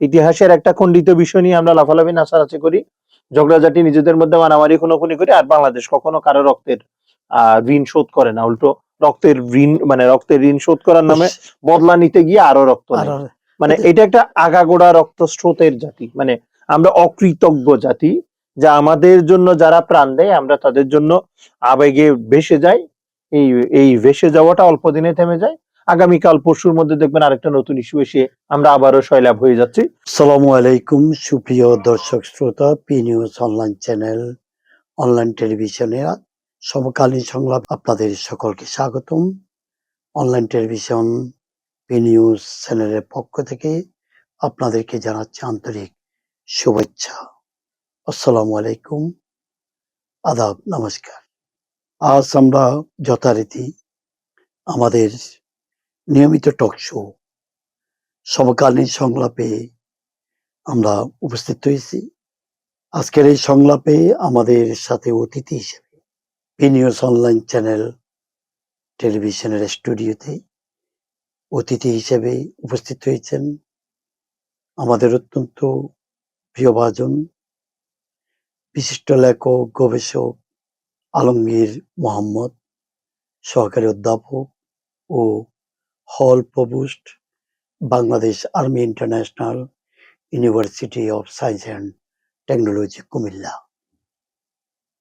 ইতিহাসের একটা খণ্ডিত বিষয় নিয়ে আমরা লাফালাফি নাচানাচি করি ঝগড়াঝাটি নিজেদের মধ্যে মারামারি খুনোখুনি করি আর বাংলাদেশ কখনো কারও রক্তের আহ ঋণ শোধ করে না। উল্টো রক্তের ঋণ মানে রক্তের ঋণ শোধ করার নামে বদলা নিতে গিয়ে আরও রক্ত মানে এটা একটা আগাগোড়া রক্ত স্রোতের জাতি। মানে আমরা অকৃতজ্ঞ জাতি যা আমাদের জন্য যারা প্রাণ দেয় আমরা তাদের জন্য আবেগে ভেসে যাই। এই এই ভেসে যাওয়াটা অল্প দিনে থেমে যায়। আগামীকাল পরশুর মধ্যে দেখবেন আরেকটা নতুন ইস্যু এসে আমরা আবারও সয়লাভ হয়ে যাচ্ছি। আসসালামু আলাইকুম, সুপ্রিয় দর্শক শ্রোতা P news online channel online টেলিভিশনে সমকালীন সংলাপ আপনাদের সকলকে স্বাগতম। অনলাইন টেলিভিশন পি নিউজ চ্যানেলের পক্ষ থেকে আপনাদেরকে জানাচ্ছি আন্তরিক শুভেচ্ছা। আসসালামু আলাইকুম, আদাব, নমস্কার। আজ আমরা যথারীতি আমাদের নিয়মিত টক শো সমকালীন সংলাপে আমরা উপস্থিত হয়েছি। আজকের এই সংলাপে আমাদের সাথে অতিথি হিসেবে পিনিউস অনলাইন চ্যানেল টেলিভিশনের স্টুডিওতে অতিথি হিসেবে উপস্থিত হয়েছেন আমাদের অত্যন্ত প্রিয়ভাজন বিশিষ্ট লেখক, গবেষক, আলমগীর মোহাম্মদ, সহকারী অধ্যাপক ও hall provost Bangladesh army international university of science and technology Comilla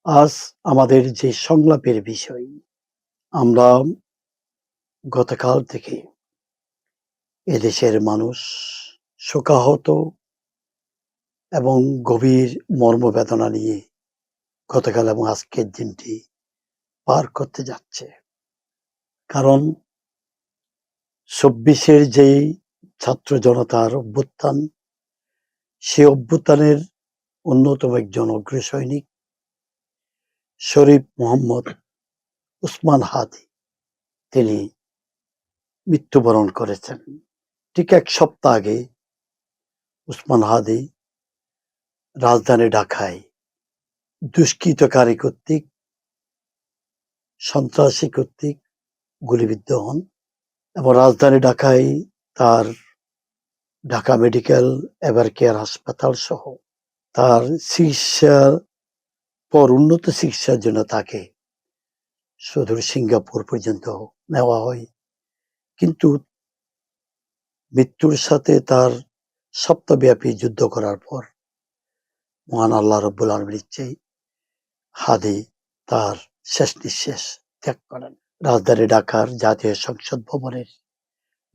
আজ আমাদের যে সংলাপের বিষয়, আমরা গতকাল থেকে এদেশের মানুষ শোকাহত এবং গভীর মর্মবেদনা নিয়ে গতকাল এবং আজকের দিনটি পার করতে যাচ্ছে। কারণ চব্বিশের যেই ছাত্র জনতার অভ্যুত্থান, সে অভ্যুত্থানের অন্যতম একজন অগ্রসৈনিক, শরীফ মোহাম্মদ উসমান হাদি। তিনি মৃত্যুবরণ করেছেন। ঠিক এক সপ্তাহ আগে উসমান হাদি রাজধানী ঢাকায় দুষ্কৃতকারী কর্তৃক, সন্ত্রাসী কর্তৃক গুলিবিদ্ধ হন। এবং রাজধানী ঢাকায় তার ঢাকা মেডিকেল এভার কেয়ার হাসপাতাল সহ তার চিকিৎসার পর উন্নত চিকিৎসার জন্য তাকে সুদূর সিঙ্গাপুর পর্যন্ত নেওয়া হয়। কিন্তু মৃত্যুর সাথে তার সপ্তাহব্যাপী যুদ্ধ করার পর মহান আল্লাহ রব্বুল আলমীর ইচ্ছেই হাদি তার শেষ নিঃশ্বাস ত্যাগ করেন। রাজধানী ঢাকার জাতীয় সংসদ ভবনের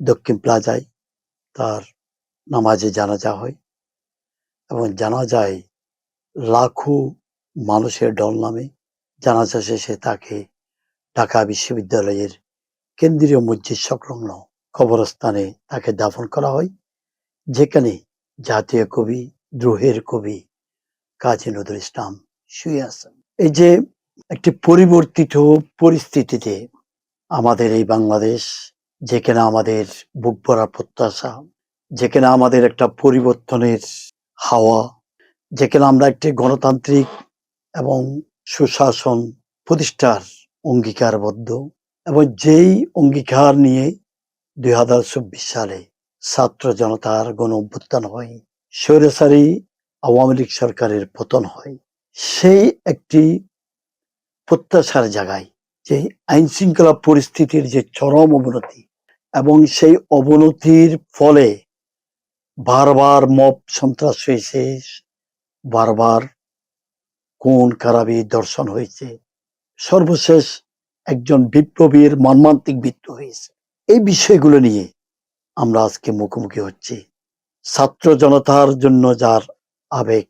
দক্ষিণ প্লাজায় তার নামাজে জানাজা হয় এবং জানাজায় লাখো মানুষের দল নামে জানাজা শেষে তাকে ঢাকা বিশ্ববিদ্যালয়ের কেন্দ্রীয় মসজিদ সংলগ্ন কবরস্থানে তাকে দাফন করা হয়, যেখানে জাতীয় কবি, দ্রোহের কবি কাজী নজরুল ইসলাম শুয়ে আছেন। এই যে একটি পরিবর্তিত পরিস্থিতিতে আমাদের এই বাংলাদেশ যেখানে আমাদের বুক ভরা প্রত্যাশা যেখানে আমাদের একটা পরিবর্তনের হাওয়া যেখানে আমরা একটি গণতান্ত্রিক এবং সুশাসন প্রতিষ্ঠার অঙ্গীকারবদ্ধ এবং যেই অঙ্গীকার নিয়ে দুই হাজার চব্বিশ সালে ছাত্র জনতার গণ অভ্যুত্থান হয়, স্বৈরাচারী আওয়ামী লীগ সরকারের পতন হয়, সেই একটি প্রত্যাশার জায়গায় যে আইন শৃঙ্খলা পরিস্থিতির যে চরম অবনতি এবং সেই অবনতির ফলে বারবার মপ সন্ত্রাস হয়েছে, বারবার কোন কারাবি দর্শন হয়েছে, সর্বশেষ একজন বিপ্লবীর মর্মান্তিক মৃত্যু হয়েছে। এই বিষয়গুলো নিয়ে আমরা আজকে মুখোমুখি হচ্ছি। ছাত্র জনতার জন্য যার আবেগ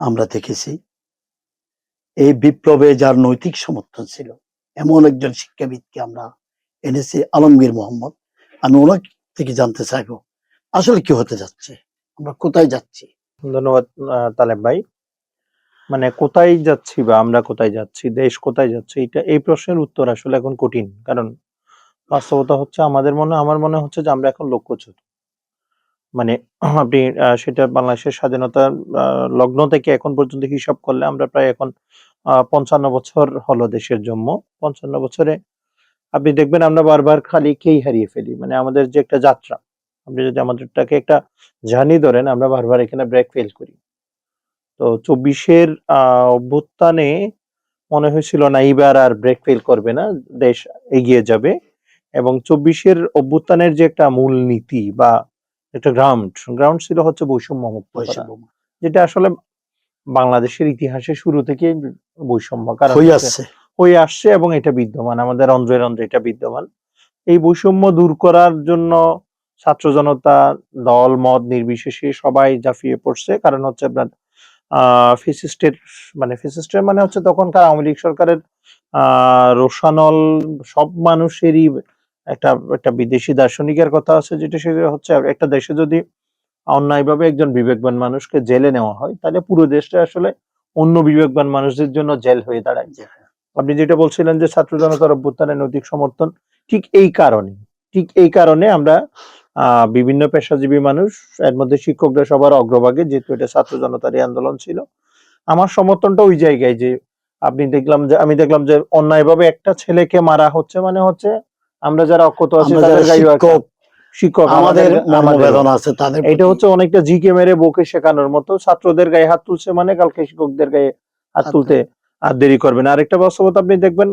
আমরা দেখেছি, এই বিপ্লবে যার নৈতিক সমর্থন ছিল এমন একজন শিক্ষাবিদকে আমরা এনেছি, আলমগীর মোহাম্মদ। আমি ওনার থেকে জানতে চাইব, আসলে কি হতে যাচ্ছে? আমরা কোথায় যাচ্ছি? ধন্যবাদ তালেব ভাই। মানে কোথায় যাচ্ছি বা আমরা কোথায় যাচ্ছি, দেশ কোথায় যাচ্ছে, এটা, এই প্রশ্নের উত্তর আসলে এখন কঠিন। কারণ বাস্তবতা হচ্ছে আমাদের মনে, আমার মনে হচ্ছে যে আমরা এখন লক্ষ্যচ্যুত। মানে আপনি সেটা বাংলাদেশের স্বাধীনতা লগ্ন থেকে এখন পর্যন্ত হিসাব করলে আমরা প্রায় এখন পঞ্চান্ন বছর হলো দেশের জন্ম। পঞ্চান্ন বছরে আপনি দেখবেন আমরা বারবার খালি কেই হারিয়ে ফেলি মানে আমাদের যে একটা যাত্রা। আপনি যদি আমাদেরটাকে একটা জার্নি ধরেন আমরা বারবার এখানে ব্রেক ফেল করি। তো চব্বিশের অভ্যুত্থানে মনে হয়েছিল না এইবার আর ব্রেক ফেল করবে না দেশ এগিয়ে যাবে। এবং চব্বিশের অভ্যুত্থানের যে একটা মূল নীতি বা একটা গ্রাউন্ড গ্রাউন্ড ছিল হচ্ছে বৈষম্য মুক্ত বৈষম্য যেটা আসলে বাংলাদেশের ইতিহাসে শুরু থেকে বৈষম্য কারণ হয়ে আসছে। হয়ে আসছে এবং এটা বিদ্যমান। আমাদের অন্ধ্রে অন্ধ্রে এটা বিদ্যমান। এই বৈষম্য দূর করার জন্য ছাত্র জনতা দল মত নির্বিশেষে সবাই জাফিয়ে পড়ছে। কারণ হচ্ছে আপনার ফিসিস্টের মানে ফিসিস্টের মানে হচ্ছে তখনকার আওয়ামী লীগ সরকারের আহ রোশানল সব মানুষেরই একটা একটা বিদেশি দার্শনিকের কথা আছে যেটা সেটা হচ্ছে একটা দেশে যদি অন্যায়ভাবে একজন বিবেকবান মানুষকে জেলে নেওয়া হয় তাহলে পুরো দেশটা আসলে অন্য বিবেকবান মানুষদের জন্য জেল হয়ে দাঁড়ায়। আপনি যেটা বলছিলেন যে ছাত্র জনতার অভ্যুত্থানের নৈতিক সমর্থন ঠিক এই কারণে ঠিক এই কারণে আমরা বিভিন্ন পেশাজীবী মানুষ এর মধ্যে শিক্ষকরা সবার অগ্রভাগে যেহেতু এটা ছাত্র জনতারই আন্দোলন ছিল আমার সমর্থনটা ওই জায়গায় যে আপনি দেখলাম যে আমি দেখলাম যে অন্যায়ভাবে একটা ছেলেকে মারা হচ্ছে মানে হচ্ছে আমরা যারা অক্ষত আছি তাদের একটা শিক্ষক আমাদের মনোবেদনা আছে তাদের এটা হচ্ছে অনেকটা জিকে মেরে বকে শেখানোর মতো। ছাত্রদের গায়ে হাত তুলছে মানে কালকে শিক্ষকদের গায়ে হাত তুলতে আর দেরি করবে না। আরেকটা বাস্তবতা আপনি দেখবেন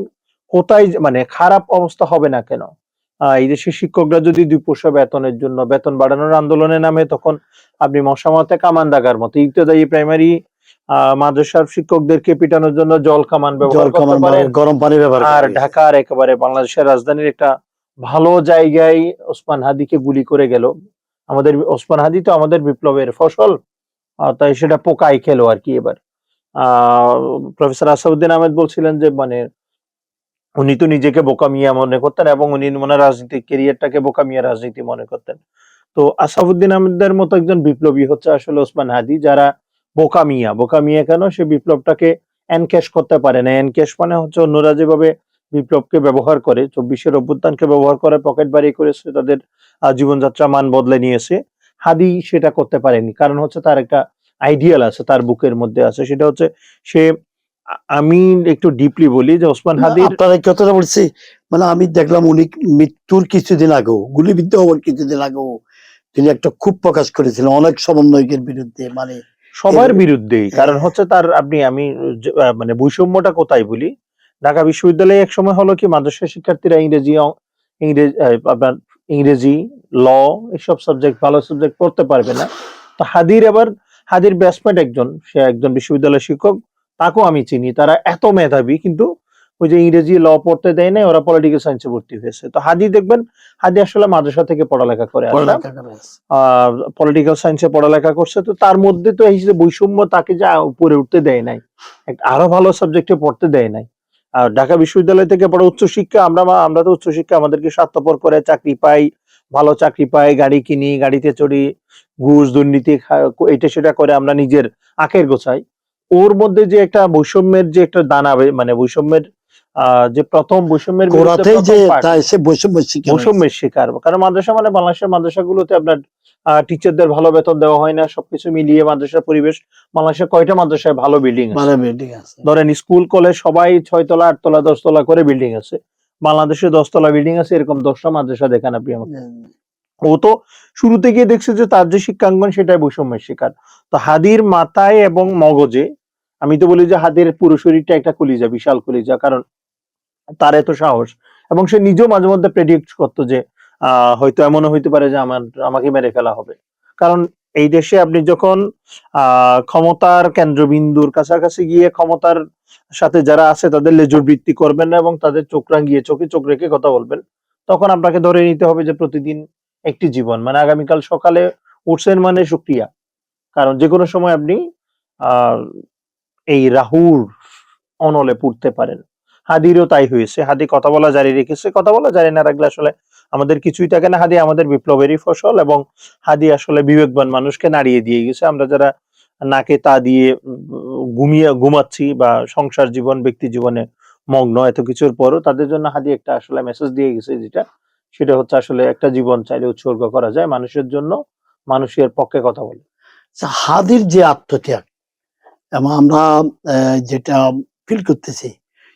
কোথায় মানে খারাপ অবস্থা হবে না কেন? এই দেশের শিক্ষকরা যদি দুই পয়সা বেতনের জন্য বেতন বাড়ানোর আন্দোলনে নামে তখন আপনি মশামতে কামান দাগার মতো। ইবতদায়ী প্রাইমারি আহ মাদ্রাসার শিক্ষকদেরকে পিটানোর জন্য জল কামান ব্যবহার জল করতে পারেন। গরম পানি ব্যবহার আর ঢাকার একেবারে বাংলাদেশের রাজধানীর একটা ভালো জায়গায় ওসমান হাদিকে গুলি করে গেল। আমাদের ওসমান হাদি তো আমাদের বিপ্লবের ফসল তাই সেটা পোকাই খেলো আর কি এবার। প্রফেসর আসাউদ্দিন আহমেদ বলছিলেন যে মানে উনি তো নিজেকে বোকা মিয়া মনে করতেন এবং উনি মনে রাজনীতিক কেরিয়ারটাকে বোকা মিয়া রাজনীতি মনে করতেন। তো আসাউদ্দিন আহমেদের মতো একজন বিপ্লবী হচ্ছে আসলে ওসমান হাদি, যারা বোকা মিয়া বোকা মিয়া কেন? সে বিপ্লবটাকে এনক্যাশ করতে পারে না। এনক্যাশ মানে হচ্ছে অন্যরা যেভাবে বিপ্লবকে ব্যবহার করে চব্বিশের অভ্যুত্থানকে ব্যবহার করে পকেট বাড়ি করেছে তাদের জীবনযাত্রা মান বদলে নিয়েছে। হাদি সেটা করতে পারেনি। কারণ হচ্ছে তার একটা আইডিয়াল আছে তার বুকের মধ্যে আছে। সেটা হচ্ছে সে আমি একটু ডিপলি বলি যে ওসমান হাদি আপনারা কথাটা বলছি মানে আমি দেখলাম উনি মৃত্যুর কিছুদিন আগেও গুলিবিদ্ধ হওয়ার কিছুদিন আগেও তিনি একটা খুব প্রকাশ করেছিলেন অনেক সমন্বয়কের বিরুদ্ধে মানে সবার বিরুদ্ধেই। কারণ। হচ্ছে তার আপনি আমি মানে বৈষম্যটা কোথায় বলি? ঢাকা বিশ্ববিদ্যালয়ে এক সময় হলো কি মাদ্রাসা শিক্ষার্থীরা ইংরেজি ইংরেজি আপনার ইংরেজি ল এসব সাবজেক্ট ভালো সাবজেক্ট পড়তে পারবে না। তো হাদির এবার হাদির ব্যাটসম্যান একজন সে একজন বিশ্ববিদ্যালয়ের শিক্ষক তাকেও আমি চিনি। তারা এত মেধাবী কিন্তু ওই যে ইংরেজি ল পড়তে দেয় নাই ওরা পলিটিক্যাল সায়েন্সে ভর্তি হয়েছে। তো হাদি দেখবেন হাদি আসলে মাদ্রাসা থেকে পড়ালেখা করে পলিটিক্যাল সায়েন্সে পড়ালেখা করছে তো তার মধ্যে তো এই যে বৈষম্য তাকে যা উপরে উঠতে দেয় নাই আরও ভালো সাবজেক্টে পড়তে দেয় নাই। ঢাকা বিশ্ববিদ্যালয় থেকে পড়া উচ্চশিক্ষা আমরা আমরা তো উচ্চশিক্ষা আমাদেরকে স্বার্থপর করে চাকরি পাই, ভালো চাকরি পাই, গাড়ি কিনি, গাড়িতে চড়ি, ঘুষ, দুর্নীতি এটা সেটা করে আমরা নিজের আখের গোছাই। ওর মধ্যে যে একটা বৈষম্যের যে একটা দানা মানে বৈষম্যের যে প্রথম বৈষম্যের গোড়াতেই যে সে বৈষম্যের শিকার কারণ মাদ্রাসা মানে বাংলাদেশের মাদ্রাসাগুলোতে আপনার টিচারদের ভালো বেতন দেওয়া হয় না সবকিছু মিলিয়ে মাদ্রাসার পরিবেশ বাংলাদেশের কয়টা মাদ্রাসায় ভালো বিল্ডিং আছে? বিল্ডিং আছে। ধরেন স্কুল কলেজ সবাই ছয় তলা আট তলা দশ তলা করে বিল্ডিং আছে। বাংলাদেশে দশ তলা বিল্ডিং আছে এরকম দশটা মাদ্রাসা দেখান আপনি আমাকে। ও তো শুরু থেকে দেখছে যে তার যে শিক্ষাঙ্গন সেটাই বৈষম্যের শিকার। তো হাদির মাথায় এবং মগজে আমি তো বলি যে হাদির পুরো শরীরটা একটা কলিজা বিশাল কলিজা কারণ তার এত সাহস। এবং সে নিজেও মাঝে মধ্যে প্রেডিক্ট করতো যে হয়তো এমনও হইতে পারে যে আমার, আমাকে মেরে ফেলা হবে। কারণ এই দেশে আপনি যখন ক্ষমতার কেন্দ্রবিন্দুর কাছাকাছি গিয়ে ক্ষমতার সাথে যারা আছে তাদের লেজুর বৃত্তি করবেন না এবং তাদের চোখ রাঙিয়ে চোখে চোখ রেখে কথা বলবেন, তখন আপনাকে ধরে নিতে হবে যে প্রতিদিন একটি জীবন। মানে আগামীকাল সকালে উঠছেন মানে সুক্রিয়া। কারণ যে কোনো সময় আপনি এই রাহুর অনলে পড়তে পারেন। হাদিরও তাই হয়েছে। হাদি কথা বলা জারি রেখেছে। কথা বলা জারি না রাখলে আসলে আমাদের কিছুই থাকে না। হাদি আমাদের বিপ্লবেরই ফসল এবং হাদি আসলে বিবেকবান মানুষকে নাড়িয়ে দিয়ে গেছে। আমরা যারা নাকে তা দিয়ে ঘুমিয়ে ঘুমাচ্ছি বা সংসার জীবন ব্যক্তি জীবনে মগ্ন এত কিছুর পরও তাদের জন্য হাদি একটা আসলে মেসেজ দিয়ে গেছে যেটা সেটা হচ্ছে আসলে একটা জীবন চাইলে উৎসর্গ করা যায় মানুষের জন্য মানুষের পক্ষে কথা বলে। আচ্ছা, হাদির যে আত্মত্যাগ এবং আমরা যেটা ফিল করতেছি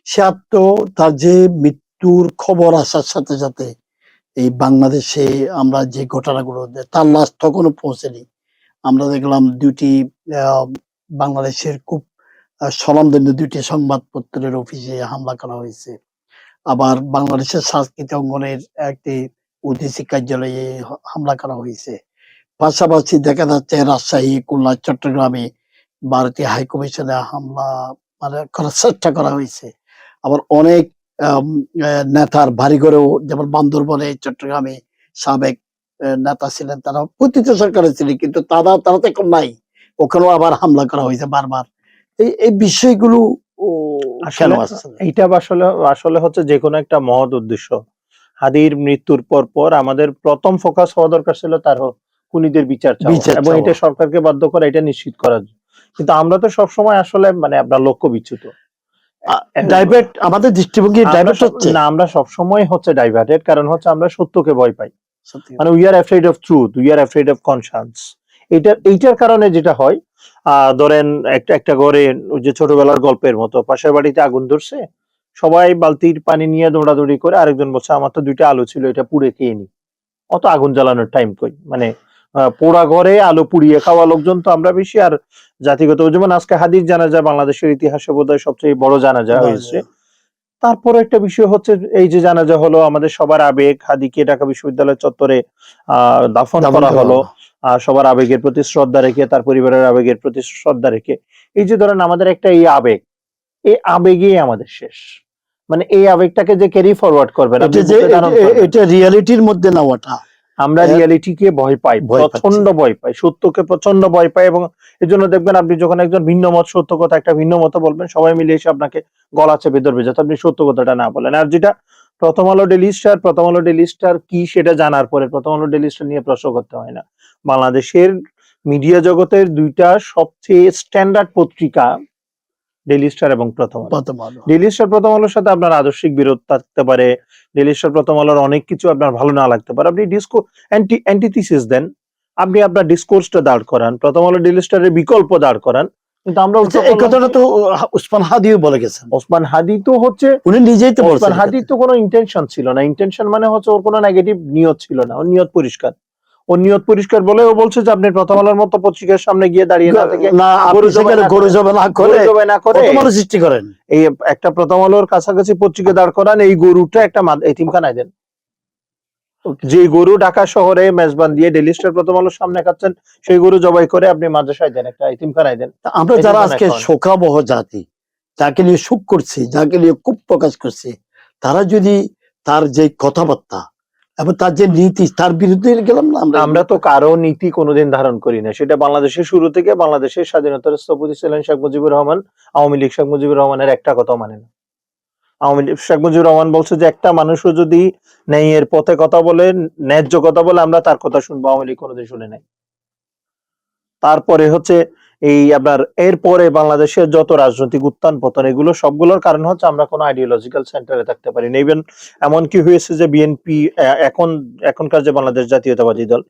সে আত্ম, তার যে মৃত্যুর খবর আসার সাথে সাথে এই বাংলাদেশে আমরা যে ঘটনাগুলো, তার লাশ তখনও পৌঁছেনি। আমরা দেখলাম দুটি বাংলাদেশের খুব স্বনামধন্য দুটি সংবাদপত্রের অফিসে হামলা করা হয়েছে। আবার বাংলাদেশের সাংস্কৃতিক অঙ্গনের একটি উদ্দেশ্যে কার্যালয়ে হামলা করা হয়েছে। পাশাপাশি দেখা যাচ্ছে রাজশাহী, খুলনা, চট্টগ্রামে ভারতীয় হাইকমিশনে হামলা মানে করার চেষ্টা করা হয়েছে। আবার অনেক নেতার বাড়িঘরেও যেমন বান্দরবনে চট্টগ্রামে সাবেক নেতা ছিলেন তারা প্রতিত সরকারে ছিলেন কিন্তু তারা তারা তো এখন নাই। ওখানেও আবার হামলা করা হয়েছে বারবার। এই এই বিষয়গুলো ও, আসলে এইটা আসলে আসলে হচ্ছে যে কোনো একটা মহৎ উদ্দেশ্য। হাদির মৃত্যুর পর পর আমাদের প্রথম ফোকাস হওয়া দরকার ছিল তার খুনিদের বিচার চাওয়া। এবং এটা সরকারকে বাধ্য করা এটা নিশ্চিত করার। জন্য। কিন্তু আমরা তো সবসময় আসলে মানে আপনার লক্ষ্য বিচ্যুত ডাইভার্ট আমাদের দৃষ্টিভঙ্গি ডাইভার্ট হচ্ছে। না আমরা সবসময় হচ্ছে ডাইভার্টেড কারণ হচ্ছে আমরা সত্যকে ভয় পাই। মানে we are afraid of truth we are afraid of conscience এটা এইটার কারণে যেটা হয় আহ, ধরেন একটা একটা ঘরে ওই যে ছোটবেলার গল্পের মতো পাশের বাড়িতে আগুন ধরছে সবাই বালতির পানি নিয়ে দৌড়াদৌড়ি করে আরেকজন বলছে আমার তো দুইটা আলো ছিল এটা পুড়ে খেয়ে নি। অত আগুন জ্বালানোর টাইম কই? মানে পোড়া ঘরে আলু পুড়িয়ে খাওয়া লোকজন তো আমরা বেশি। আর জাতিগত যেমন আজকে হাদিস জানা যায় বাংলাদেশের ইতিহাসে বোধহয় সবচেয়ে বড় জানাজা হয়েছে। তারপর একটা বিষয় হচ্ছে এই যে জানাজা হলো আমাদের সবার আবেগ হাদিকে ঢাকা বিশ্ববিদ্যালয় চত্বরে আহ দাফন করা হলো। সবার আবেগের প্রতি শ্রদ্ধা রেখে তার পরিবারের আবেগের প্রতি শ্রদ্ধা রেখে এই যে ধরেন আমাদের একটা এই আবেগ এই আবেগই আমাদের শেষ। মানে এই আবেগটাকে যে ক্যারি ফরওয়ার্ড করবে আপনি এটা রিয়ালিটির মধ্যে না ওটা আমরা রিয়ালিটিকে ভয় পাই প্রচণ্ড ভয় পাই সত্যকে প্রচণ্ড ভয় পাই এবং এই জন্য দেখবেন আপনি যখন একজন ভিন্ন মত সত্য কথা একটা ভিন্ন মত বলবেন সবাই মিলে এসে আপনাকে গলা চেপে ধরবে যাতে আপনি সত্য কথাটা না বলেন। আর যেটা প্রথম আলো ডেলি স্টার প্রথম আলো ডেলি স্টার কি সেটা জানার পরে প্রথম আলো ডেলি স্টার নিয়ে প্রশ্ন করতে হয় না। বাংলাদেশের মিডিয়া জগতের দুইটা সবচেয়ে স্ট্যান্ডার্ড পত্রিকা স্টার এবং প্রথম প্রথম আলো। ডেলি স্টার প্রথম আলোর সাথে আপনার আদর্শিক বিরোধ থাকতে পারে। স্টার প্রথম আলোর অনেক কিছু আপনার ভালো না লাগতে পারে। আপনি ডিসকো অ্যান্টি অ্যান্টিথিসিস দেন। আপনি আপনার ডিসকোর্সটা দাঁড় করান। প্রথম আলো ডেলি স্টারের বিকল্প দাঁড় করান। কিন্তু আমরা আচ্ছা, এই কথাটা তো উসমান হাদিও বলে গেছেন। ওসমান হাদি তো হচ্ছে উনি নিজেই তো ওসমান হাদি তো কোনো ইন্টেনশন ছিল না। ইন্টেনশন মানে হচ্ছে ওর কোনো নেগেটিভ নিয়ত ছিল না। ওর নিয়ত পরিষ্কার। ওর নিয়ত পরিষ্কার বলে ও বলছে যে আপনি প্রথম আলোর মতো পত্রিকার সামনে গিয়ে দাঁড়িয়ে না থেকে না গরু সেখানে গরু জবাই না করে গরু না করে। প্রথম সৃষ্টি করেন। এই একটা প্রথম আলোর কাছাকাছি পত্রিকা দাঁড় করান এই গরুটা একটা এতিমখানায় দেন। যে গরু ঢাকা শহরে মেজবান দিয়ে ডেলি স্টার প্রথম আলোর সামনে খাচ্ছেন সেই গরু জবাই করে আপনি মাদ্রাসায় দেন একটা এতিমখানায় দেন। আমরা যারা আজকে শোকাবহ জাতি যাকে নিয়ে সুখ করছি যাকে নিয়ে খুব প্রকাশ করছি তারা যদি তার যে কথাবার্তা এবং তার যে নীতি, তার বিরুদ্ধে গেলাম না আমরা। আমরা তো কারও নীতি কোনোদিন ধারণ করি না। সেটা বাংলাদেশের শুরু থেকে বাংলাদেশের স্বাধীনতার স্থপতি ছিলেন শেখ মুজিবুর রহমান। আওয়ামী লীগ শেখ মুজিবুর রহমানের একটা কথা মানে না। আওয়ামী লীগ শেখ মুজিবুর রহমান বলছে যে, একটা মানুষও যদি ন্যায়ের পথে কথা বলে, ন্যায্য কথা বলে, আমরা তার কথা শুনব। আওয়ামী লীগ কোনোদিন শুনে নাই। তারপরে হচ্ছে এই আপনার এরপরে বাংলাদেশের যত রাজনৈতিক উত্থান পতন এগুলো সবগুলোর কারণ হচ্ছে আমরা কোনো আইডিওলজিক্যাল সেন্টারে থাকতে পারি না ইভেন এমন কি হয়েছে যে বিএনপি এখন এখনকার যে বাংলাদেশ জাতীয়তাবাদী দল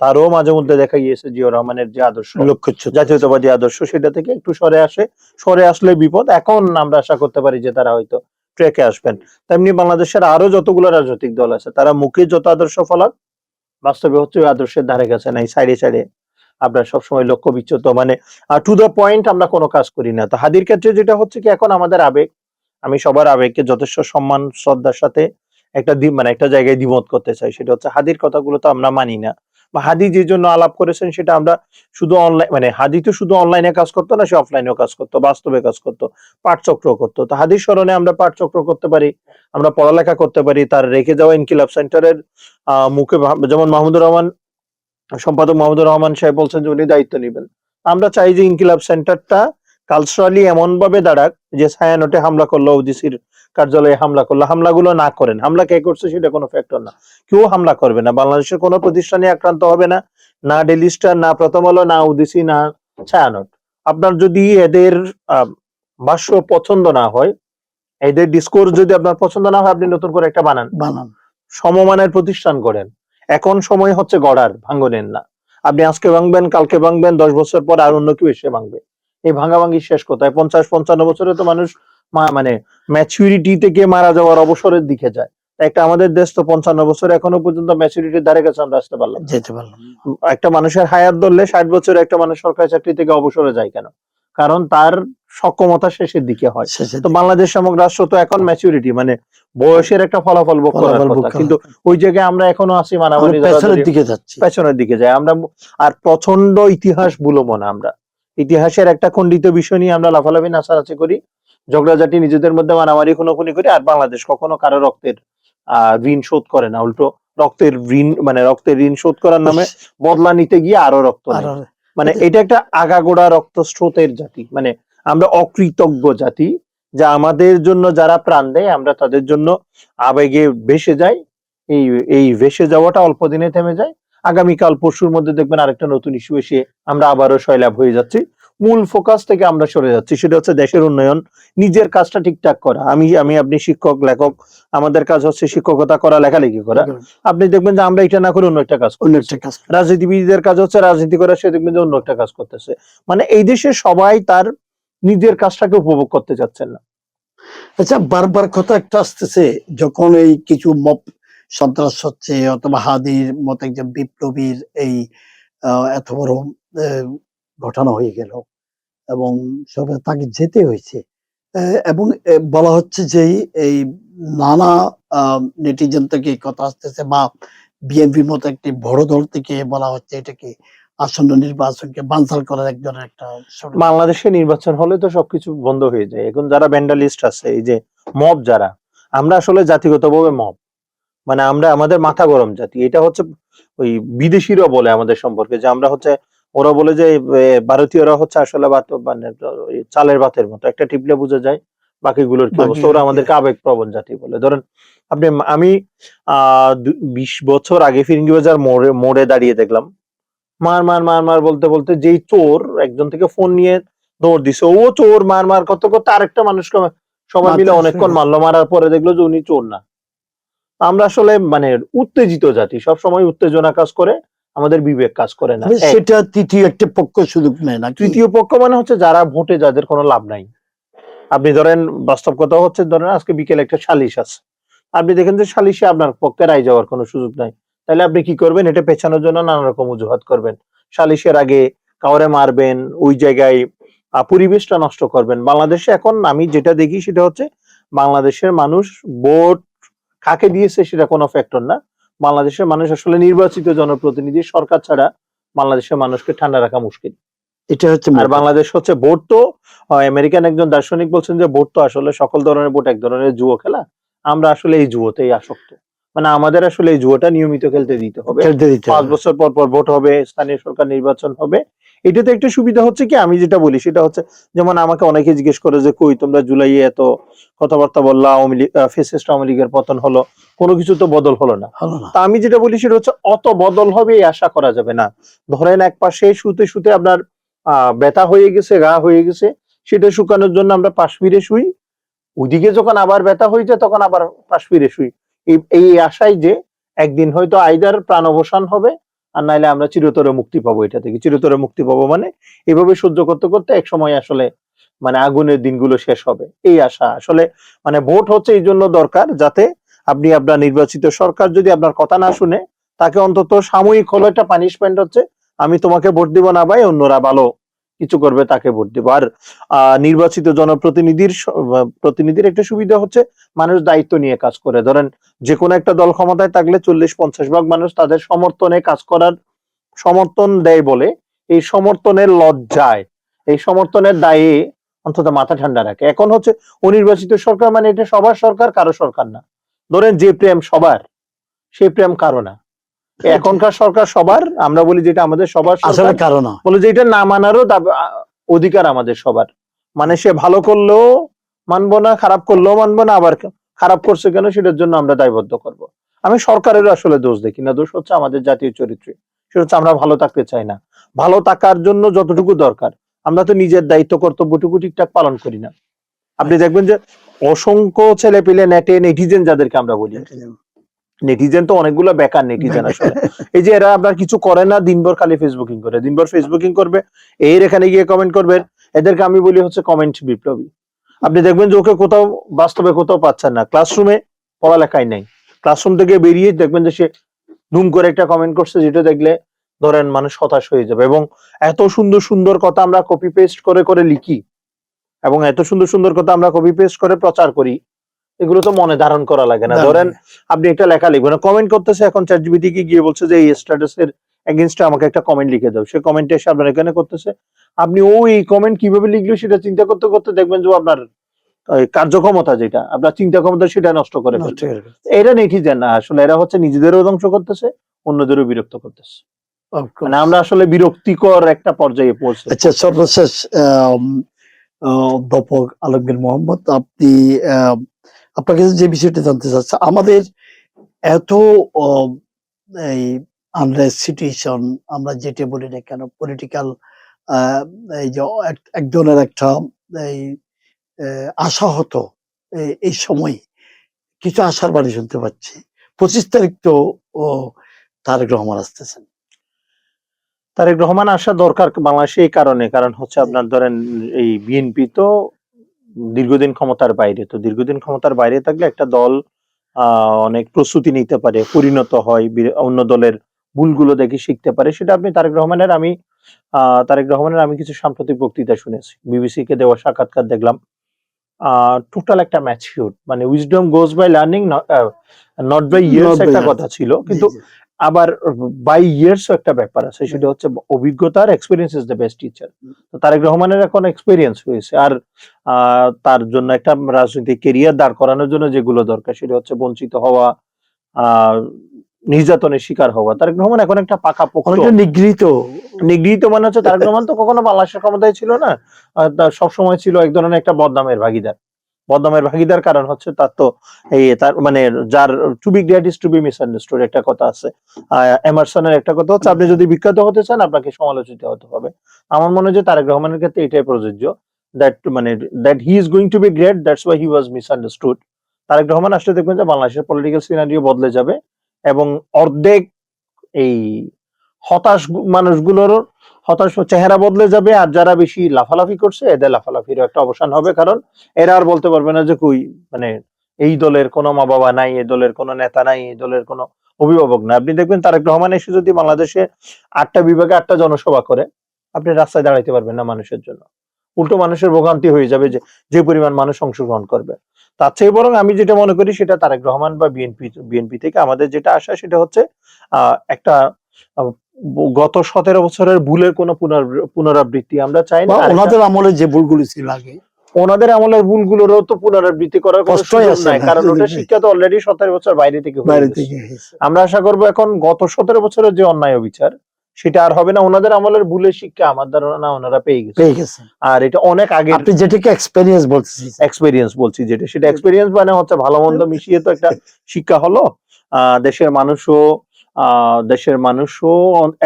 তারও মাঝে মধ্যে দেখা গিয়েছে জিয়া রহমানের যে আদর্শ লক্ষ্য জাতীয়তাবাদী আদর্শ সেটা থেকে একটু সরে আসে সরে আসলে বিপদ। এখন আমরা আশা করতে পারি যে তারা হয়তো ট্রেকে আসবেন। তেমনি বাংলাদেশের আরও যতগুলো রাজনৈতিক দল আছে তারা মুখে যত আদর্শ ফলাক বাস্তবে হচ্ছে ওই আদর্শের ধারে কাছে নাই সাইডে সাইডে। আপনার সবসময় লক্ষ্য বিচ্যুত। মানে টু দ্য পয়েন্ট আমরা কোনো কাজ করি না। তো হাদির ক্ষেত্রে যেটা হচ্ছে কি, এখন আমাদের আবেগ, আমি সবার আবেগকে যথেষ্ট সম্মান, শ্রদ্ধার সাথে একটা মানে একটা জায়গায় দ্বিমত করতে চাই। সেটা হচ্ছে হাদির কথাগুলো তো আমরা মানি না। বা হাদি যে জন্য আলাপ করেছেন, সেটা আমরা শুধু অনলাইন মানে হাদি তো শুধু অনলাইনে কাজ করতো না, সে অফলাইনেও কাজ করতো, বাস্তবে কাজ করতো, পাঠচক্র করতো। তো হাদির স্মরণে আমরা পাঠচক্র করতে পারি, আমরা পড়ালেখা করতে পারি, তার রেখে যাওয়া ইনকিলাব সেন্টারের মুখে যেমন মাহমুদুর রহমান সম্পাদক মাহমুদুর রহমান সাহেব বলছেন যে উনি দায়িত্ব নেবেন। আমরা চাই যে ইনকিলাব সেন্টারটা কালচারালি এমন ভাবে দাঁড়াক যে ছায়ানটে হামলা করল ওডিসির কার্যালয়ে হামলা করল। হামলাগুলো না করেন। হামলা কে করছে সেটা কোনো ফ্যাক্টর না। কেউ হামলা করবে না। বাংলাদেশের কোনো প্রতিষ্ঠানে আক্রান্ত হবে না। না ডেলি স্টার না প্রথম আলো না ওডিসি না ছায়ানট আপনার যদি এদের আহ, ভাষ্য পছন্দ না হয় এদের ডিসকোর্স যদি আপনার পছন্দ না হয় আপনি নতুন করে একটা বানান। বানান। সমমানের প্রতিষ্ঠান করেন। এখন সময় হচ্ছে গড়ার ভাঙ্গনের না। আপনি আজকে ভাঙবেন কালকে ভাঙবেন দশ বছর পর আর অন্য কেউ এসে ভাঙবে। এই ভাঙাভাঙি শেষ কোথায়? পঞ্চাশ পঞ্চান্ন বছরে তো মানুষ মানে ম্যাচুরিটি থেকে মারা যাওয়ার অবসরের দিকে যায়। একটা আমাদের দেশ তো পঞ্চান্ন বছর এখনও পর্যন্ত ম্যাচুরিটির ধারে কাছে আমরা আসতে পারলাম যেতে পারলাম একটা মানুষের হায়াত ধরলে ষাট বছরে একটা মানুষ সরকারি চাকরি থেকে অবসরে যায় কেন? কারণ তার সক্ষমতা শেষের দিকে হয়। তো বাংলাদেশ সমগ্র রাষ্ট্র তো এখন ম্যাচুরিটি মানে বয়সের একটা ফলাফল ভোগ করার কথা। কিন্তু ওই জায়গায় আমরা এখনও আছি মানামানি পেছনের দিকে যাচ্ছি। পেছনের দিকে যাই। আমরা আর প্রচণ্ড ইতিহাস বুলবো না আমরা। ইতিহাসের একটা খণ্ডিত বিষয় নিয়ে আমরা লাফালাফি নাচানাচি করি। ঝগড়াঝাটি নিজেদের মধ্যে মারামারি খুনোখুনি করি। আর বাংলাদেশ কখনো কারও রক্তের আহ ঋণ শোধ করে না। উল্টো রক্তের ঋণ মানে রক্তের ঋণ শোধ করার নামে বদলা নিতে গিয়ে আরও রক্ত। মানে এটা একটা আগাগোড়া রক্ত স্রোতের জাতি। মানে আমরা অকৃতজ্ঞ জাতি যা আমাদের জন্য যারা প্রাণ দেয় আমরা তাদের জন্য আবেগে ভেসে যাই। এই এই ভেসে যাওয়াটা অল্প দিনে থেমে যায়। আগামীকাল পরশুর মধ্যে দেখবেন আরেকটা নতুন ইস্যু এসে আমরা আবারও সয়লাভ হয়ে যাচ্ছি। মূল ফোকাস থেকে আমরা সরে যাচ্ছি সেটা হচ্ছে দেশের উন্নয়ন। নিজের কাজটা ঠিকঠাক করা। আমি আমি আপনি শিক্ষক লেখক আমাদের কাজ হচ্ছে শিক্ষকতা করা লেখালেখি করা। আপনি দেখবেন যে আমরা এটা না করে অন্য একটা কাজ অন্য একটা কাজ রাজনীতিবিদদের কাজ হচ্ছে রাজনীতি করা সে দেখবেন যে অন্য একটা কাজ করতেছে। মানে এই দেশে সবাই তার নিজের কাজটাকে উপভোগ করতে চাচ্ছেন না। আচ্ছা বারবার কথা একটা আসতেছে যখন এই কিছু মপ সন্ত্রাস হচ্ছে অথবা হাদির মতো একজন বিপ্লবীর এই এত বড় ঘটনা হয়ে গেল এবং সরকার তাকে যেতে হয়েছে। এবং বলা হচ্ছে যে এই নানা নেটিজেন থেকে কথা আসতেছে বা বিএনপির মতো একটি বড় দল থেকে বলা হচ্ছে এটাকে আসন্ন নির্বাচনকে বানচাল করার এক ধরনের একটা বাংলাদেশে নির্বাচন হলে তো সবকিছু বন্ধ হয়ে যায়। এখন যারা ব্যান্ডালিস্ট আছে, এই যে মব যারা, আমরা আসলে জাতিগতভাবে মব। মানে আমরা, আমাদের মাথা গরম জাতি। এটা হচ্ছে ওই বিদেশিরা বলে আমাদের সম্পর্কে যে আমরা হচ্ছে ওরা বলে যে ভারতীয়রা হচ্ছে আসলে মানে চালের ভাতের মতো। একটা টিপলে বোঝা যায় বাকিগুলোর কি অবস্থা। ওরা আমাদেরকে আবেগ প্রবণ জাতি বলে। ধরেন আপনি আমি আহ বিশ বছর আগে ফিরিঙ্গি বাজার মোড়ে মোড়ে দাঁড়িয়ে দেখলাম। মার মার মার মার বলতে বলতে যেই চোর একজন থেকে ফোন নিয়ে দৌড় দিছে। ও চোর মার মার করতে করতে আরেকটা মানুষকে সবাই মিলে অনেকক্ষণ শুরু। মারলো। মারার পরে দেখল যে উনি চোর না। আমরা আসলে মানে উত্তেজিত জাতি। সব সময় উত্তেজনা কাজ করে। আমাদের বিবেক কাজ করে না। মানে সেটা তৃতীয় একটা পক্ষ সুযোগ নেয় না। তৃতীয় পক্ষ মানে হচ্ছে যারা ভোটে যাদের কোনো লাভ নাই। আপনি ধরেন বাস্তব কথা হচ্ছে ধরেন আজকে বিকেলে একটা সালিশ আছে। আপনি দেখেন যে সালিশে আপনার পক্ষে রায় যাওয়ার কোনো সুযোগ নাই। তাহলে আপনি কি করবেন? এটা পেছানোর জন্য নানা রকম অজুহাত করবেন। সালিশের আগে কাউরে মারবেন ওই জায়গায় পরিবেশটা নষ্ট করবেন। বাংলাদেশে এখন আমি যেটা দেখি সেটা হচ্ছে বাংলাদেশের মানুষ ভোট কাকে দিয়েছে সেটা কোনো ফ্যাক্টর না। বাংলাদেশের মানুষ আসলে নির্বাচিত জনপ্রতিনিধি সরকার ছাড়া বাংলাদেশের মানুষকে ঠান্ডা রাখা মুশকিল। এটা হচ্ছে আর বাংলাদেশ হচ্ছে ভোট তো আমেরিকান একজন দার্শনিক বলছেন যে ভোট তো আসলে সকল ধরনের ভোট এক ধরনের জুয়ো খেলা। আমরা আসলে এই জুয়োতেই আসক্ত। মানে আমাদের আসলে এই জুয়োটা নিয়মিত খেলতে দিতে হবে। পাঁচ বছর পর পর ভোট হবে স্থানীয় সরকার নির্বাচন হবে। এটাতে একটা সুবিধা হচ্ছে কি আমি যেটা বলি সেটা হচ্ছে যেমন আমাকে অনেকে জিজ্ঞেস করে যে কই তোমরা জুলাইয়ে এত কথাবার্তা বললা আওয়ামী লীগ ফেসিস্ট আওয়ামী লীগের পতন হলো কোনো কিছু তো বদল হলো না। তা আমি যেটা বলি সেটা হচ্ছে অত বদল হবে এই আশা করা যাবে না। ধরেন এক পাশে শুতে শুতে আপনার আহ ব্যথা হয়ে গেছে গা হয়ে গেছে সেটা শুকানোর জন্য আমরা পাশ ফিরে শুই। ওইদিকে যখন আবার ব্যথা হয়ে যায় তখন আবার পাশ ফিরে শুই। এই এই আশায় যে একদিন হয়তো আইদার প্রাণ অবসান হবে আর নাইলে আমরা চিরতরে মুক্তি পাবো এটা থেকে। চিরতরে মুক্তি পাবো মানে এভাবে সহ্য করতে করতে এক সময় আসলে মানে আগুনের দিনগুলো শেষ হবে। এই আশা। আসলে মানে ভোট হচ্ছে এই জন্য দরকার যাতে আপনি আপনার নির্বাচিত সরকার যদি আপনার কথা না শুনে, তাকে অন্তত সাময়িক হলো একটা পানিশমেন্ট হচ্ছে, আমি তোমাকে ভোট দিব না ভাই, অন্যরা ভালো। কিছু করবে তাকে ভোট দিব। আর নির্বাচিত জনপ্রতিনিধির প্রতিনিধির একটা সুবিধা হচ্ছে মানুষ দায়িত্ব নিয়ে কাজ করে। ধরেন যে কোনো একটা দল ক্ষমতায় থাকলে চল্লিশ, পঞ্চাশ ভাগ মানুষ তাদের সমর্থনে কাজ করার সমর্থন দেয় বলে এই সমর্থনের লজ্জায়, এই সমর্থনের দায়ে অন্তত মাথা ঠান্ডা রাখে। এখন হচ্ছে অনির্বাচিত সরকার মানে এটা সবার সরকার, কারও সরকার না। ধরেন যে প্রেম সবার সেই প্রেম কারও না। এখনকার সরকার সবার আমরা বলি যেটা আমাদের সবার আসলে কারণ বলে যে এটা না মানারও অধিকার আমাদের সবার। মানে সে ভালো করলেও মানবো না খারাপ করলেও মানবো না আবার খারাপ করছে কেন সেটার জন্য আমরা দায়বদ্ধ করব। আমি সরকারেরও আসলে দোষ দেখি না দোষ হচ্ছে আমাদের জাতীয় চরিত্রে। সেটা হচ্ছে আমরা ভালো থাকতে চাই না। ভালো থাকার জন্য যতটুকু দরকার আমরা তো নিজের দায়িত্ব কর্তব্যটুকু ঠিকঠাক পালন করি না। আপনি দেখবেন যে অসংখ্য ছেলে পেলে নেটে নেটিজেন যাদেরকে আমরা বলি নেটিজেন তো অনেকগুলো বেকার নেটিজেন আসলে। এই যে এরা আপনার কিছু করে না দিনভর খালি ফেসবুকিং করে। দিনভর ফেসবুকিং করবে এর এখানে গিয়ে কমেন্ট করবেন এদেরকে আমি বলি হচ্ছে কমেন্ট বিপ্লবী। আপনি দেখবেন যে ওকে কোথাও বাস্তবে কোথাও পাচ্ছেন না। ক্লাসরুমে পড়ালেখাই নাই। ক্লাসরুম থেকে বেরিয়ে দেখবেন যে সে ধুম করে একটা কমেন্ট করছে যেটা দেখলে ধরেন মানুষ হতাশ হয়ে যাবে। এবং এত সুন্দর সুন্দর কথা আমরা কপি পেস্ট করে করে লিখি এবং এত সুন্দর সুন্দর কথা আমরা কপি পেস্ট করে প্রচার করি এগুলো তো মনে ধারণ করা লাগে না। ধরেন আপনি একটা লেখা লিখবেন কমেন্ট করতেছে এখন চ্যাট জিবিটি কে গিয়ে বলছে যে এই স্ট্যাটাসের এগেনস্টে আমাকে একটা কমেন্ট লিখে দাও। সে কমেন্টে এসে আপনার এখানে করতেছে। আপনি ওই কমেন্ট কীভাবে লিখলো সেটা চিন্তা করতে করতে দেখবেন যে আপনার কার্যক্ষমতা যেটা আপনার চিন্তা ক্ষমতা সেটা নষ্ট করে গেছে। এটা নেটিজেন না আসলে এরা হচ্ছে নিজেদেরও ধ্বংস করতেছে অন্যদেরও বিরক্ত করতেছে। মানে আমরা আসলে বিরক্তিকর একটা পর্যায়ে পৌঁছে আচ্ছা সর্বশেষ অধ্যাপক আলমগীর মোহাম্মদ আপনি আপনার কাছে যে বিষয়টা জানতে চাচ্ছে আমাদের এত এই আনরেস্ট সিচুয়েশন আমরা যেটা বলি না কেন পলিটিক্যাল এই যে এক- একজনের একটা এই আহ, আশাহত এই- সময় কিছু আশার বাণী শুনতে পাচ্ছি। পঁচিশ তারিখ তো তারেক রহমান আসতেছেন। তারেক রহমান আসা দরকার বাংলাদেশে এই কারণে কারণ হচ্ছে আপনার ধরেন এই বিএনপি তো দীর্ঘদিন ক্ষমতার বাইরে। তো দীর্ঘদিন ক্ষমতার বাইরে থাকলে একটা দল অনেক প্রস্তুতি নিতে পারে পরিণত হয় অন্য দলের ভুলগুলো দেখে শিখতে পারে। সেটা আপনি তারেক রহমানের আমি আহ, তারেক রহমানের আমি কিছু সাম্প্রতিক বক্তৃতা শুনেছি। বিবিসি কে দেওয়া সাক্ষাৎকার দেখলাম। টোটাল একটা ম্যাচিউর মানে wisdom goes by learning not by years একটা কথা ছিল। কিন্তু। আবার বাই ইয়ার্স একটা ব্যাপার আছে। সেটা হচ্ছে অভিজ্ঞতার experience is the best teacher তো তারেক রহমানের এখন এক্সপিরিয়েন্স হয়েছে। আর তার জন্য একটা রাজনৈতিক কেরিয়ার দাঁড় করানোর জন্য যেগুলো দরকার সেটা হচ্ছে বঞ্চিত হওয়া নির্যাতনের শিকার হওয়া। তারেক রহমান এখন একটা পাকা অনেকটা নিগৃহীত। নিগৃহীত মানে হচ্ছে তারেক রহমান তো কখনো বাংলাদেশের ক্ষমতায় ছিল না। সবসময় ছিল এক ধরনের একটা বদনামের ভাগিদার। বদনামের ভাগিদার কারণ হচ্ছে তার তো এই তার মানে যার to be great is to be misunderstood একটা কথা আছে। এমারসনের একটা কথা হচ্ছে, আপনি যদি বিখ্যাত হতে চান, আপনাকে সমালোচিত হতে হবে। আমার মনে হয় যে তারেক রহমানের ক্ষেত্রে এটাই প্রযোজ্য দ্যাট মানে that he is going to be great that's why he was misunderstood Tarique Rahman আসলে দেখবেন যে বাংলাদেশের পলিটিক্যাল সিনারিও বদলে যাবে এবং অর্ধেক এই হতাশ মানুষগুলোর হতাশ চেহারা বদলে যাবে, আর যারা বেশি লাফালাফি করছে, এদের লাফালাফির একটা অবসান হবে, কারণ এরা আর বলতে পারবে না যে কই মানে এই দলের কোনো মা বাবা নাই, এই দলের কোনো নেতা নাই, এই দলের কোনো অভিভাবক নাই। আপনি দেখবেন তারেক রহমান এসে যদি বাংলাদেশে আটটা বিভাগে আটটা জনসভা করে, আপনি রাস্তায় দাঁড়াইতে পারবেন না মানুষের জন্য। উল্টো মানুষের ভোগান্তি হয়ে যাবে যে যে পরিমাণ মানুষ অংশগ্রহণ করবে। তার চেয়ে বরং আমি যেটা মনে করি, সেটা তারেক রহমান বা বিএনপি বিএনপি থেকে আমাদের যেটা আশা, সেটা হচ্ছে একটা গত সতেরো বছরের ভুলের কোনো পুনরাবৃ- পুনরাবৃত্তি আমরা চাই না। ওনাদের আমলে যে ভুলগুলি ছিল আগে। ওনাদের আমলের ভুলগুলোরও তো পুনরাবৃত্তি করার কোনো সুযোগ আছে নাই কারণ ওটা শিক্ষা তো অলরেডি সতেরো বছর বাইরে থেকে বাইরে থেকে আমরা আশা করব এখন গত সতেরো বছরের যে অন্যায় বিচার সেটা আর হবে না। ওনাদের আমলের ভুলের শিক্ষা আমার ধারণা ওনারা পেয়ে গেছে। পেয়ে গেছেন আর এটা অনেক আগে আপনি যেটাকে এক্সপেরিয়েন্স বলতেছি এক্সপেরিয়েন্স বলছি যেটা। সেটা এক্সপেরিয়েন্স মানে হচ্ছে ভালো মন্দ মিশিয়ে তো একটা শিক্ষা হলো। আহ, দেশের মানুষও দেশের মানুষও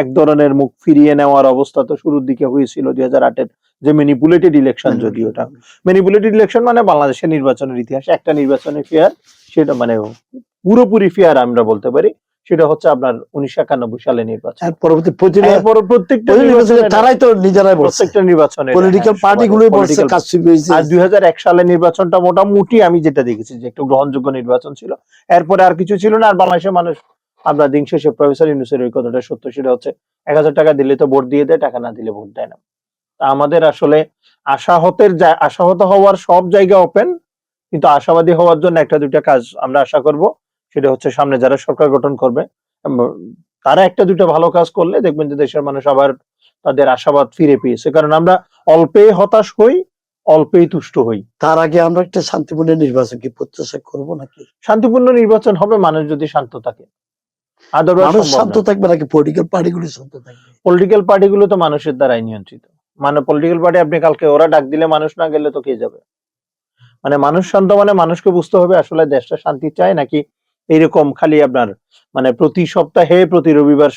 এক ধরনের মুখ ফিরিয়ে নেওয়ার অবস্থা তো শুরুর দিকে হয়েছিল দুই হাজার আটের যে ম্যানিপুলেটেড ইলেকশন যদি ওটা ম্যানিপুলেটেড ইলেকশন মানে বাংলাদেশের নির্বাচনের ইতিহাস। একটা নির্বাচনের ফেয়ার সেটা মানে পুরোপুরি ফেয়ার আমরা বলতে পারি সেটা হচ্ছে আপনার উনিশশো একানব্বই সালে নির্বাচন। পরবর্তী এরপর প্রত্যেকটা নির্বাচনে তারাই তো নিজেরাই প্রত্যেকটা নির্বাচনে পলিটিক্যাল পার্টি গুলোই বলছে কাজ আর দুই সালের নির্বাচনটা মোটামুটি আমি যেটা দেখেছি যে একটু গ্রহণযোগ্য নির্বাচন ছিল। এরপরে আর কিছু ছিল না আর বাংলাদেশের মানুষ আমরা দিন শেষে প্রফেসর ইউনুসের ওই কথাটা সত্য সেটা হচ্ছে এক হাজার টাকা দিলে তো ভোট দিয়ে দেয় টাকা না দিলে ভোট দেয় না। তা আমাদের আসলে আশাহতের আশাহত হওয়ার সব জায়গা ওপেন কিন্তু আশাবাদী হওয়ার জন্য একটা দুইটা কাজ আমরা আশা করব সেটা হচ্ছে সামনে যারা সরকার গঠন করবে তারা একটা দুইটা ভালো কাজ করলে দেখবেন যে দেশের মানুষ আবার তাদের আশাবাদ ফিরে পেয়েছে। কারণ আমরা অল্পে হতাশ হই অল্পেই তুষ্ট হই। তার আগে আমরা একটা শান্তিপূর্ণ নির্বাচন কি প্রত্যাশা করব নাকি? শান্তিপূর্ণ নির্বাচন হবে মানুষ যদি শান্ত থাকে। মানুষ শান্ত থাকবে নাকি? পলিটিক্যাল পার্টি শান্ত থাকবে। পলিটিক্যাল পার্টিগুলো তো মানুষের দ্বারাই নিয়ন্ত্রিত। মানে পলিটিক্যাল পার্টি আপনি কালকে ওরা ডাক দিলে মানুষ না গেলে তো কে যাবে? মানে মানুষ শান্ত মানে মানুষকে বুঝতে হবে আসলে দেশটা শান্তি চায় নাকি এইরকম খালি আপনার মানে প্রতি সপ্তাহে প্রতি রবিবার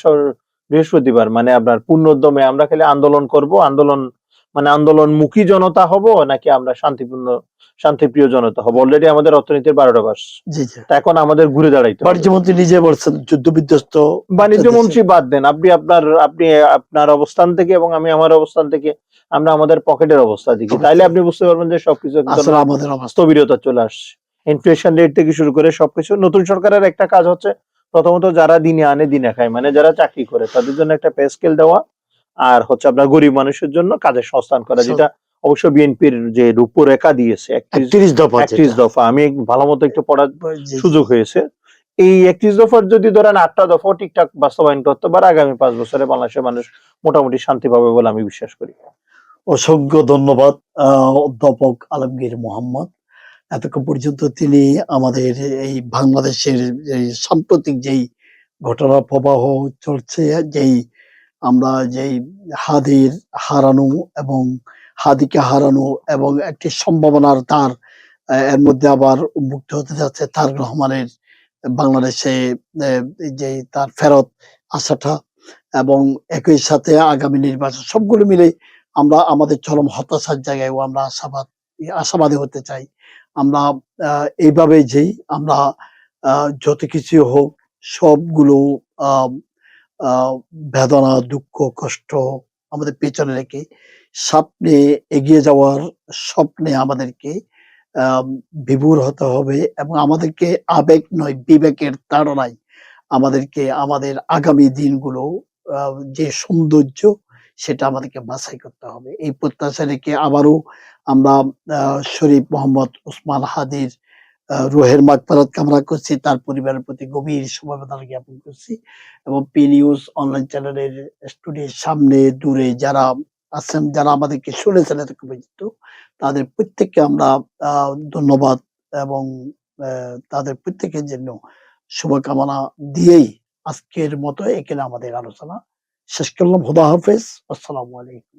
বৃহস্পতিবার মানে আপনার পূর্ণোদ্যমে আমরা খালি আন্দোলন করব আন্দোলন মানে আন্দোলনমুখী জনতা হব নাকি আমরা শান্তিপূর্ণ শান্তিপ্রিয় জনতা হব? অলরেডি আমাদের অর্থনীতির বারোটা বাস এখন আমাদের ঘুরে দাঁড়াইতে। বাণিজ্য মন্ত্রী নিজে বলছেন যুদ্ধ বিধ্বস্ত বাণিজ্য মন্ত্রী বাদ দেন। আপনি আপনার আপনি আপনার অবস্থান থেকে এবং আমি আমার অবস্থান থেকে আমরা আমাদের পকেটের অবস্থা দেখি। তাইলে আপনি বুঝতে পারবেন যে সবকিছু আমাদের স্থবিরতা চলে আসছে। ইনফ্লেশন রেট থেকে শুরু করে সবকিছু। নতুন সরকারের একটা কাজ হচ্ছে প্রথমত যারা দিনে আনে দিনে খায়। মানে যারা চাকরি করে তাদের জন্য একটা পে স্কেল দেওয়া আর হচ্ছে আপনার গরিব মানুষের জন্য কাজের সংস্থান করা যেটা অবশ্য বিএনপির যে রূপরেখা দিয়েছে একত্রিশ দফা একত্রিশ দফা। আমি ভালো মতো একটু পড়ার সুযোগ হয়েছে। এই একত্রিশ দফার যদি ধরেন আটটা দফাও ঠিকঠাক বাস্তবায়ন করতে পারে আগামী পাঁচ বছরে বাংলাদেশের মানুষ মোটামুটি শান্তি পাবে বলে আমি বিশ্বাস করি। অসংখ্য ধন্যবাদ অধ্যাপক আলমগীর মোহাম্মদ। এতক্ষণ পর্যন্ত তিনি আমাদের এই বাংলাদেশের এই সাম্প্রতিক যেই ঘটনা প্রবাহ চলছে যেই আমরা যেই হাদির হারানো এবং হাদিকে হারানো এবং একটি সম্ভাবনার তার এর মধ্যে আবার মুক্ত হতে যাচ্ছে তার রহমানের বাংলাদেশে যে তার ফেরত আসাটা এবং একই সাথে আগামী নির্বাচন সবগুলো মিলে আমরা আমাদের চরম হতাশার জায়গায় আমরা আশাবাদ, আশাবাদী হতে চাই। আমরা এইভাবে যেই আমরা যত কিছু হোক সবগুলো বেদনা, দুঃখ, কষ্ট আমাদের পেছনে রেখে স্বপ্নে এগিয়ে যাওয়ার স্বপ্নে আমাদেরকে বিভোর হতে হবে এবং আমাদেরকে আবেগ নয়, বিবেকের তাড়নায় আমাদেরকে, আমাদের আগামী দিনগুলো যে সৌন্দর্য সেটা আমাদেরকে বাছাই করতে হবে। এই প্রত্যাশা রেখে আবারও আমরা শরীফ মোহাম্মদ উসমান হাদির রুহের মাগফিরাত কামনা করছি, তার পরিবারের প্রতি গভীর সমবেদনা জ্ঞাপন করছি এবং পি নিউজ অনলাইন চ্যানেলের স্টুডিওর সামনে দূরে যারা আছেন, যারা আমাদেরকে শুনেছেন এতক্ষণ পর্যন্ত, তাদের প্রত্যেককে আমরা ধন্যবাদ এবং তাদের প্রত্যেকের জন্য শুভকামনা দিয়েই আজকের মতো এখানে আমাদের আলোচনা শেষ করলাম। হুদা হাফেজ। আসসালামু আলাইকুম।